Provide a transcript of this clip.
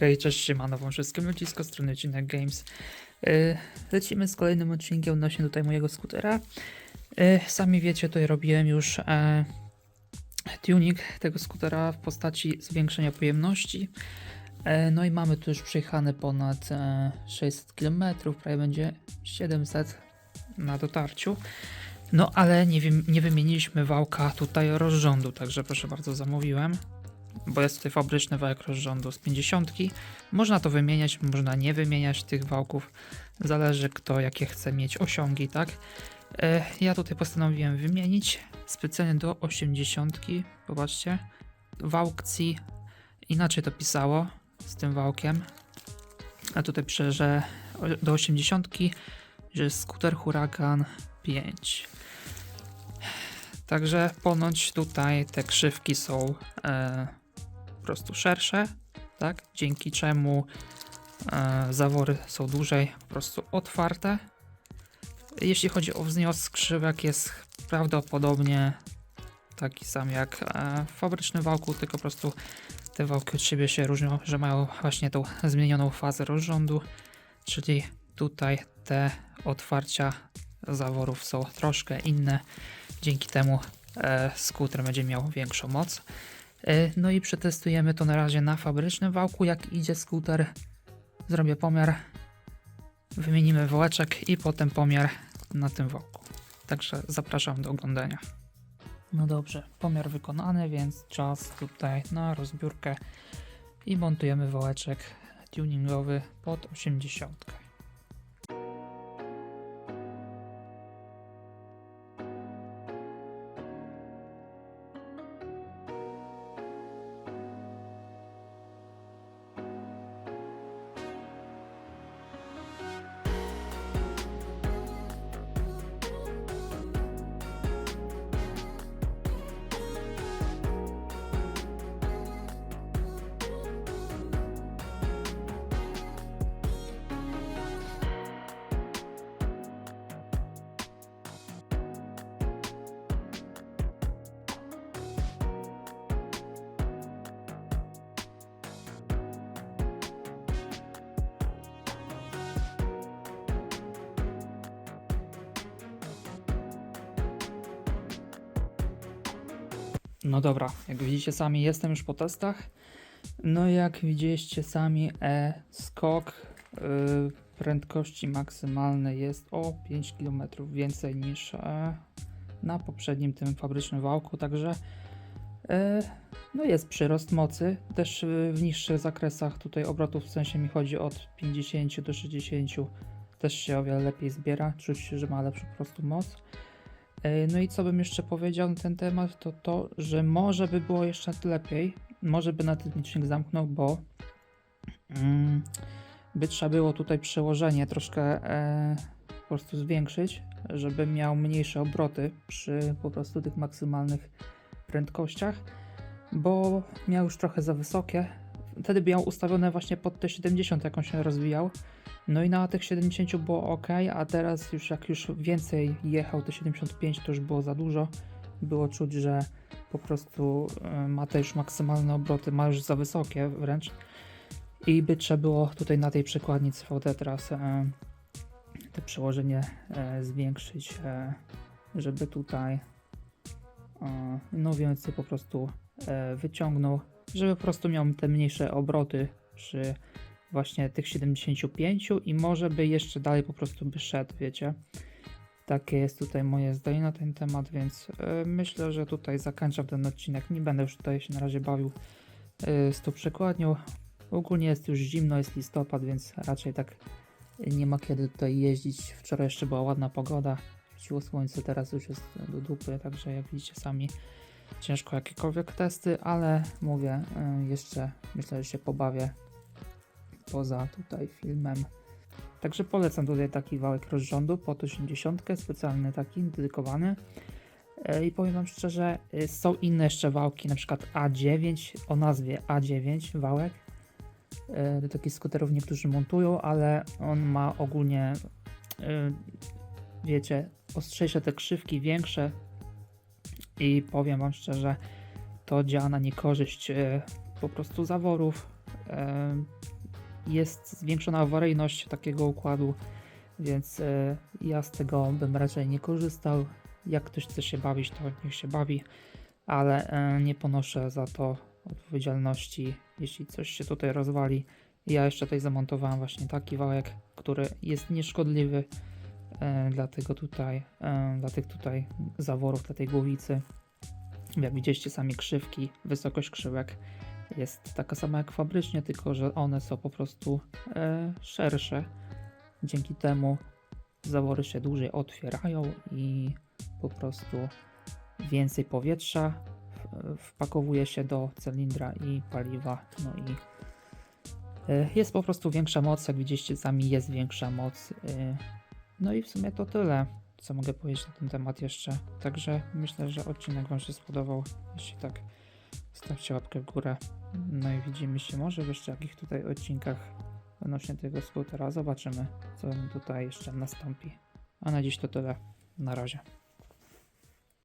Hej, cześć, siemano wszystkim, ludzisko, strony Cinek Games. Yy, lecimy z kolejnym odcinkiem odnośnie tutaj mojego skutera. Yy, sami wiecie, tutaj robiłem już e, tuning tego skutera w postaci zwiększenia pojemności. E, no i mamy tu już przejechane ponad e, 600 km, prawie będzie 700 na dotarciu. No ale nie, nie wymieniliśmy wałka tutaj rozrządu, także proszę bardzo zamówiłem bo jest tutaj fabryczny wałek rozrządu z 50. Można to wymieniać, można nie wymieniać tych wałków. Zależy kto jakie chce mieć osiągi, tak? E, ja tutaj postanowiłem wymienić specjalnie do 80. Popatrzcie. Wałkcji inaczej to pisało z tym wałkiem. A tutaj pisze, że do 80, że skuter Huracan 5. Także ponoć tutaj te krzywki są e, prostu szersze, tak? Dzięki czemu e, zawory są dłużej po prostu otwarte. Jeśli chodzi o wznios skrzywiak jest prawdopodobnie taki sam jak e, w fabrycznym wałku, tylko po prostu te wałki od siebie się różnią, że mają właśnie tą zmienioną fazę rozrządu, czyli tutaj te otwarcia zaworów są troszkę inne. Dzięki temu e, skuter będzie miał większą moc. E, no i przetestujemy to na razie na fabrycznym wałku. Jak idzie skuter, zrobię pomiar, wymienimy wołeczek i potem pomiar na tym wałku. Także zapraszam do oglądania. No dobrze, pomiar wykonany, więc czas tutaj na rozbiórkę i montujemy wołeczek tuningowy pod 80. No dobra, jak widzicie sami, jestem już po testach. No jak widzieliście sami, e, skok y, prędkości maksymalnej jest o 5 km więcej niż e, na poprzednim tym fabrycznym wałku, także e, no jest przyrost mocy, też y, w niższych zakresach tutaj obrotów, w sensie mi chodzi od 50 do 60, też się o wiele lepiej zbiera, czuć, że ma lepszą po prostu moc. E, No i co bym jeszcze powiedział na ten temat, to to, że może by było jeszcze lepiej, może by na ten licznik zamknął, bo mm, by trzeba było tutaj przełożenie troszkę e, po prostu zwiększyć, żeby miał mniejsze obroty przy po prostu tych maksymalnych prędkościach, bo miał już trochę za wysokie. Wtedy miał ustawione właśnie pod te 70, jak on się rozwijał. No i na tych 70 było ok, a teraz już jak już więcej jechał te 75 to już było za dużo. Było czuć, że po prostu e, ma te już maksymalne obroty, ma już za wysokie wręcz. I by trzeba było tutaj na tej przekładnicy VD teraz e, te przełożenie e, zwiększyć, żeby tutaj no więcej po prostu wyciągnął, żeby po prostu miał te mniejsze obroty przy właśnie tych 75 i może by jeszcze dalej po prostu by szedł, wiecie. Takie jest tutaj moje zdanie na ten temat, więc e, myślę, że tutaj zakończam ten odcinek. Nie będę już tutaj się na razie bawił e, z tą przekładnią. Ogólnie jest już zimno, jest listopad, więc raczej tak nie ma kiedy tutaj jeździć. Wczoraj jeszcze była ładna pogoda, świeciło słońce, teraz już jest do dupy, także jak widzicie sami ciężko jakiekolwiek testy, ale mówię, e, jeszcze myślę, że się pobawię poza tutaj filmem. Także polecam tutaj taki wałek rozrządu pod 80, specjalny taki, dedykowany. E, I powiem Wam szczerze, e, są inne jeszcze wałki, na przykład A9 o nazwie A9 wałek. Do takich skuterów niektórzy montują, ale on ma ogólnie, wiecie, ostrzejsze te krzywki, większe. I powiem Wam szczerze, to działa na niekorzyść e, po prostu zaworów e, jest zwiększona awaryjność takiego układu, więc e, ja z tego bym raczej nie korzystał. Jak ktoś chce się bawić, to niech się bawi, ale nie ponoszę za to odpowiedzialności, jeśli coś się tutaj rozwali. Ja jeszcze tutaj zamontowałem właśnie taki wałek, który jest nieszkodliwy e, dla tego tutaj, e, dla tych tutaj zaworów, dla tej głowicy. Jak widzieliście sami krzywki, wysokość krzywek jest taka sama jak fabrycznie, tylko że one są po prostu e, szersze. Dzięki temu zawory się dłużej otwierają i po prostu więcej powietrza wpakowuje się do cylindra i paliwa. No i jest po prostu większa moc, jak widzieliście sami jest większa moc. No i w sumie to tyle, co mogę powiedzieć na ten temat jeszcze. Także myślę, że odcinek Wam się spodobał. Jeśli tak, stawcie łapkę w górę. No i widzimy się może w jeszcze jakich tutaj odcinkach odnośnie tego skutera. Zobaczymy, co tutaj jeszcze nastąpi. A na dziś to tyle. Na razie.